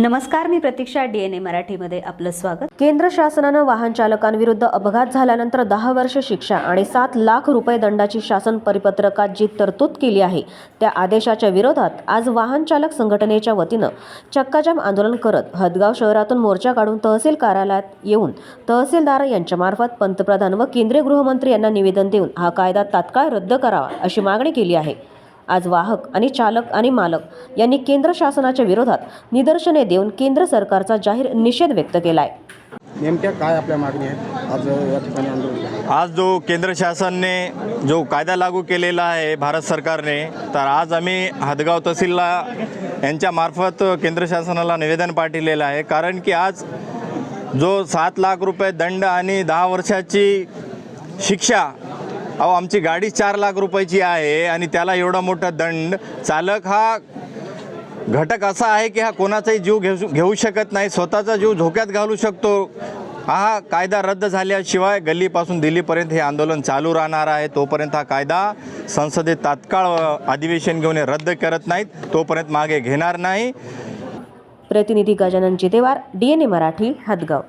नमस्कार मी प्रतीक्षा D N A मराठीमध्ये आपलं स्वागत. केंद्र शासनानं वाहन चालकांविरुद्ध अपघात झाल्यानंतर दहा वर्ष शिक्षा आणि सात लाख रुपये दंडाची शासन परिपत्रकात जी तरतूद केली आहे त्या आदेशाच्या विरोधात आज वाहन चालक संघटनेच्या वतीनं चक्काजाम आंदोलन करत हदगाव शहरातून मोर्चा काढून तहसील कार्यालयात येऊन तहसीलदार यांच्यामार्फत पंतप्रधान व केंद्रीय गृहमंत्री यांना निवेदन देऊन हा कायदा तात्काळ रद्द करावा अशी मागणी केली आहे. आज वाहक आणि चालक आणि मालक यांनी केंद्र शासनाच्या विरोधात निदर्शने देऊन केंद्र सरकारचा जाहीर निषेध व्यक्त केलाय. नेमक्या काय आपल्या मागणी आहेत? आज या ठिकाणी आंदोलन केलं. आज जो केंद्र शासनने जो कायदा लागू केलेला आहे भारत सरकारने तर आज आम्ही हदगाव तहसीलला यांच्या मार्फत केंद्र शासनाला निवेदन पाठवलेलं आहे. कारण की आज जो सात लाख रुपये दंड आणि दहा वर्षाची शिक्षा अहो आमची गाडी चार लाख रुपयाची आहे आणि त्याला एवढा मोठा दंड. चालक हा घटक असा आहे की हा कोणाचाही जीव घेऊ घेऊ शकत नाही. स्वतःचा जीव धोक्यात घालू शकतो. हा कायदा रद्द झाल्याशिवाय गल्लीपासून दिल्लीपर्यंत हे आंदोलन चालू राहणार आहे. तोपर्यंत हा कायदा संसदेत तात्काळ अधिवेशन घेऊन हे रद्द करत नाहीत. तोपर्यंत मागे घेणार नाही. प्रतिनिधी गजानन जितेवार डीएनए मराठी हदगाव.